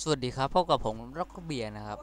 สวัสดีครับพบกับผมร็อกเบียร์นะครับ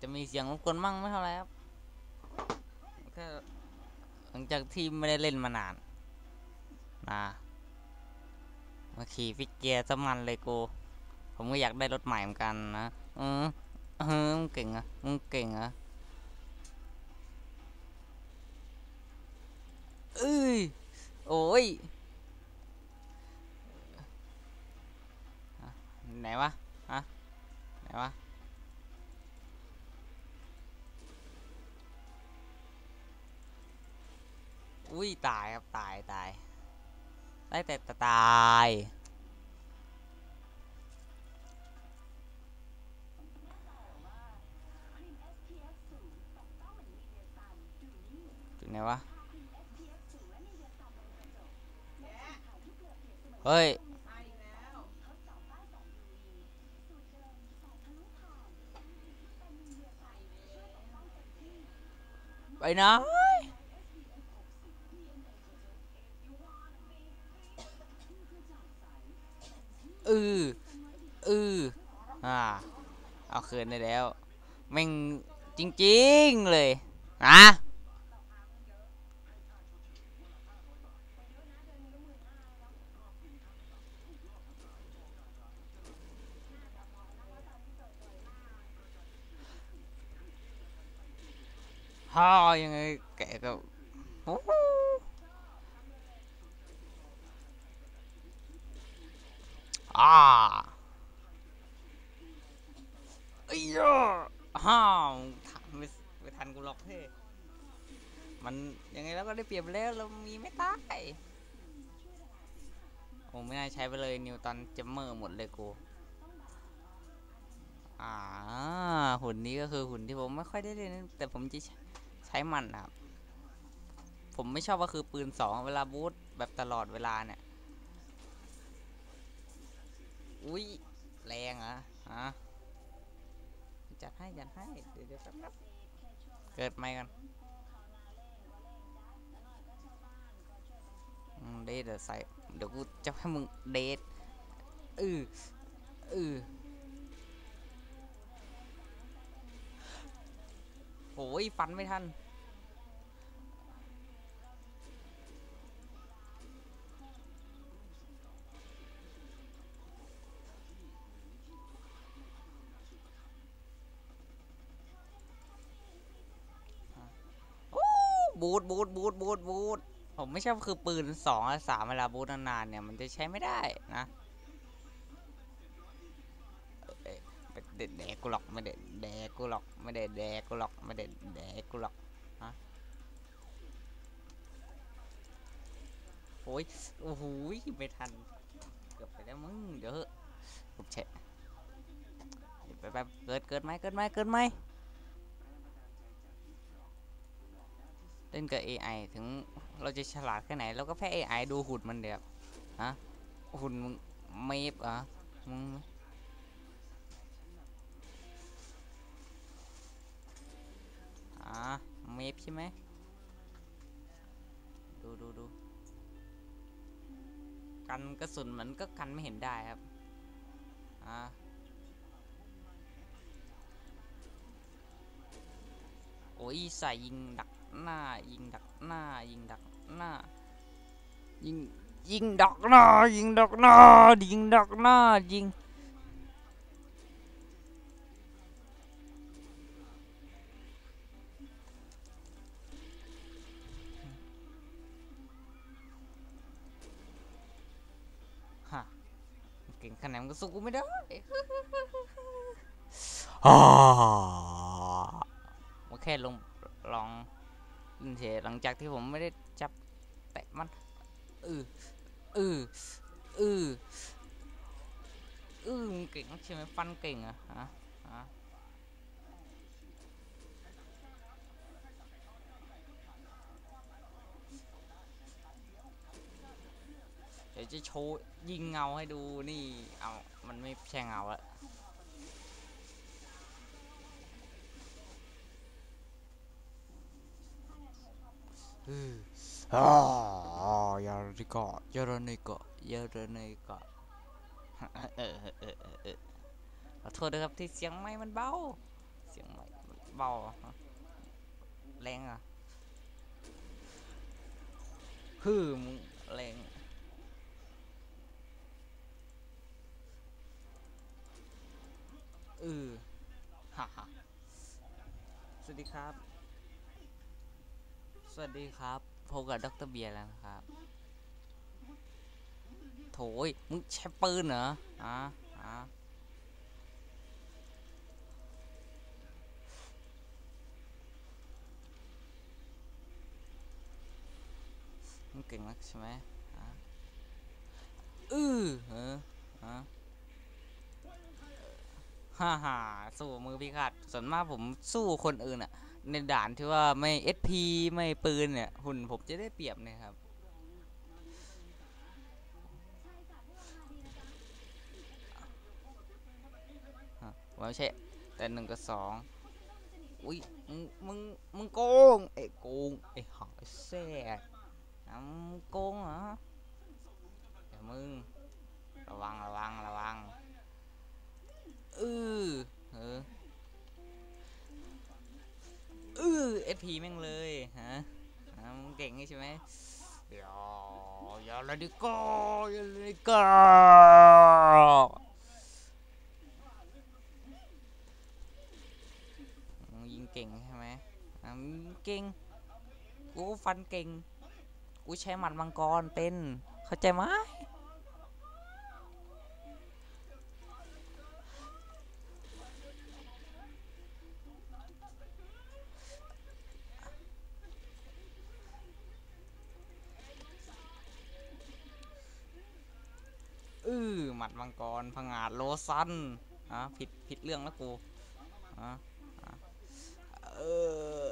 จะมีเสียงรบกวนมั่งไม่เท่าไรครับหลังจากที่ไม่ได้เล่นมานานนะมาขี่ฟิกเกียร์สมันเลยกู ผมก็อยากได้รถใหม่เหมือนกันนะเออเออมึงเก่งอะมึงเก่งอะเอ้ย โอ้ยไหนวะฮะไหนวะอุ้ยตายครับตายตายได้แต่ตตายจุดไหนวะ เฮ้ย ไปนะเออเอออ่า เอาคืนได้แล้ว แม่งจริง ๆ เลย นะ ฮ่ายังไงแกก็โอ้โหอ่าไอ้ยาฮ่าวทันไม่ไม่ทันกูหรอกเพ่มันยังไงแล้วก็ได้เปรียบแล้วเรามีไม่ตายโอ้ไม่น่าใช้ไปเลยนิวตันเจมเมอร์หมดเลยกูอ่าหุ่นนี้ก็คือหุ่นที่ผมไม่ค่อยได้เล่นแต่ผมจะใช้ใช้มันนะครับ ผมไม่ชอบก็คือปืนสองเวลาบูทแบบตลอดเวลาเนี่ย อุ้ยแรงเหรอะฮะจัดให้จัดให้ เดี๋ยวเดี๋ยวแป๊บเกิดไม่กันเดทเดี๋ยวใส่เดี๋ยวกูจะให้มึงเดทอืออือโอ้ยฟันไม่ทัน บูทบูทบูทบูทบูทผมไม่ชอบคือปืนสองสามเวลาบูทนานๆเนี่ยมันจะใช้ไม่ได้นะเอ้ยไม่ได้แดกกูหรอกไม่ได้แดกกูหรอกไม่ได้แดกกูหรอกไม่ได้แดกกูหรอกฮะโอ้ยโอ้โหไม่ทันเกือบไปแล้วมึงเดี๋ยวเถอะผมแฉะเดี๋ยวไปไปเกิดเกิดไหมเกิดไหมเกิดไหม เล่นกับ AI ถึงเราจะฉลาดแค่ไหนเราก็แค่ AI ดูหุ่นมันเดียวฮะหุ่นมึงเมฟเหรอะมึงอ่าเมฟใช่ไหมดูดูดูกันกระสุนมันก็กันไม่เห็นได้ครับอ่าโอ้ยใส่ยิงดัก หน้า ยิงดักหน้า ยิงดักหน้า ยิงยิงดักหน้า ยิงดักหน้า ยิงดักหน้า ยิงฮะเก่งขนาดนั้นก็สู้กูไม่ได้ฮ่ามาแค่ลงลอง เฉยหลังจากที่ผมไม่ได้จับแตะมันออเออเออเออมึงเก่งใช่ไหมฟันเก่งอะฮะฮะเดี๋ยวจะโชว์ยิงเงาให้ดูนี่เอามันไม่ใช่เงาละ อืออ่ายาริกะยารนิกะยารนิกะขอโทษด้วยครับที่เสียงไม้มันเบา เสียงไม้เบาแรงอะฮือมึงแรงเออฮ่าฮ่าสวัสดีครับ สวัสดีครับพบกับดรเบียร์แล้วนะครับ โถยมึงใช้ปืนเหรออะอะมึงเก่งนักใช่ไหมอะอือเอออะฮ่าฮ่าสู้มือพิฆาตส่วนมากผมสู้คนอื่นอะ ในด่านที่ว่าไม่ SP ไม่ปืนเนี่ย หุ่นผมจะได้เปรียบเนะครับฮะไม่ใช่ แต่หนึ่งกับสองอุ้ยมึงมึงมึงโกงไอ้โกงไอ้หอยแซ่อะมึงโกงเหรอเดี๋ยวมึงระวังระวังระวัง พีแม่งเลยฮะมึงเก่งใช่ไหมเดี๋ยวอย่าเลยดิก็อย่าเลยดิก็ยิงเก่งใช่ไหมอะเก่ง กูฟันเก่ง กูใช้หมัดมังกรเป็น เข้าใจไหม อือหมัดมังกรผงาดโลซันอะผิดผิดเรื่องแล้วกูอะเออ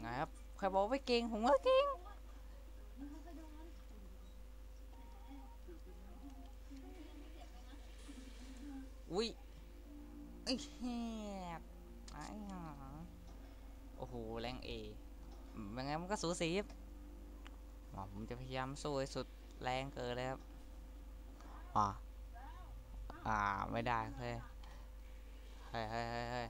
ไงครับใครบอกไม่เก่งผมว่าเก่งอุ้ยไอ้แหบไอ้หาโอ้โห แรงเอ เป็นไงมันก็สูสีผมจะพยายามสู้สุดแรงเกินเลยครับอ่าอ่าไม่ได้เฮ้ยเฮ้ยเฮ้ยเฮ้ย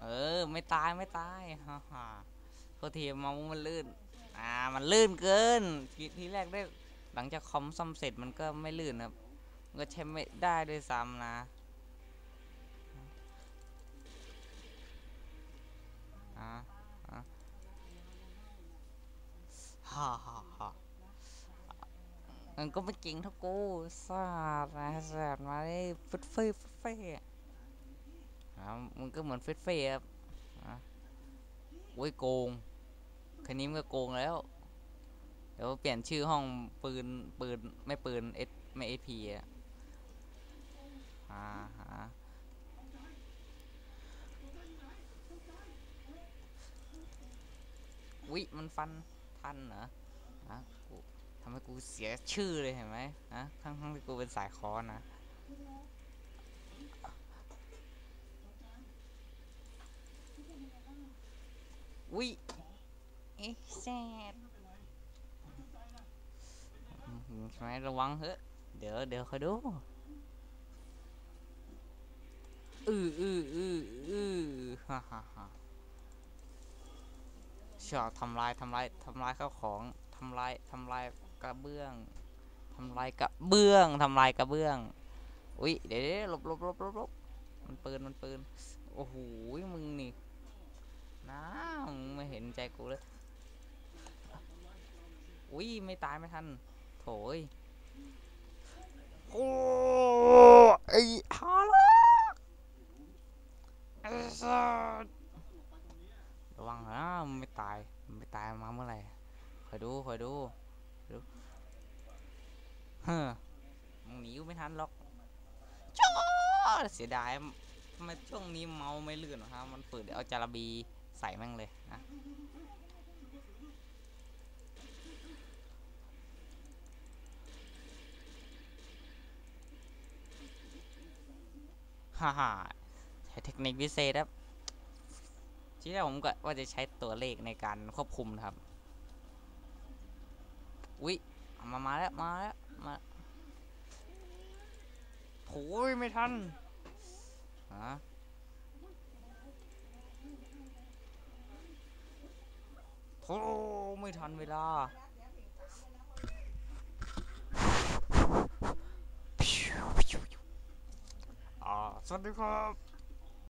เออไม่ตายไม่ตายฮ่าฮ่าโทษทีมาส์มันลื่นอ่ามันลื่นเกินทีทีแรกได้หลังจากคอมซ่อมเสร็จมันก็ไม่ลื่นครับก็ใช้ไม่ได้ด้วยซ้ำนะ มันก็ไม่เก่งเท่ากูซาดนะแสบมาได้ฟึดเฟ่ฟึดเฟ่อ่ามันก็เหมือนฟึดเฟ่ครับอะโอ้ยโกงแค่นี้มันก็โกงแล้ว เดี๋ยวเปลี่ยนชื่อห้องปืนปืนไม่ปืนเอสไม่เอพีอะอ่าฮะวิมันฟันทันเหรอ ทำให้กูเสียชื่อเลยเห็นไหมฮะทั้งทั้งที่กูเป็นสายคอนนะวิเอ๊ะแซดอืมใช่ไหมระวังเถอะเดี๋ยวเดี๋ยวคอยดูอืออืออืออือฮ่าฮ่าฮ่าชอบทำลายทำลายทำลายข้าวของทำลายทำลาย กระเบื้องทำลายกระเบื้องทำลายกระเบื้อง อุ้ยเดี๋ยวหลบหลบหลบหลบลบมันปืนมันปืนโอ้โหมึงนี่น้ามึงไม่เห็นใจกูเลยอุ้ยไม่ตายไม่ทันโถยโอ้ไอ้ฮาละไอ้สัสระวังนะมึงไม่ตายไม่ตายมาเมื่อไหร่คอยดูคอยดู ดูเฮ้อมึงหนีกูไม่ทันหรอกจ้าเสียดายทำไมช่วงนี้เมาไม่ลื่นหรอฮะมันเปิดเอาจาระบีใส่แม่งเลยนะฮ่าฮ่าใช้เทคนิคพิเศษครับที่แรกผมก็ว่าจะใช้ตัวเลขในการควบคุมครับ อุ๊ยเอา มามาแล้วมาแล้วมาโอ้ยไม่ทันฮะโอ้ไม่ทันเวลาอ่าสวัสดีครับ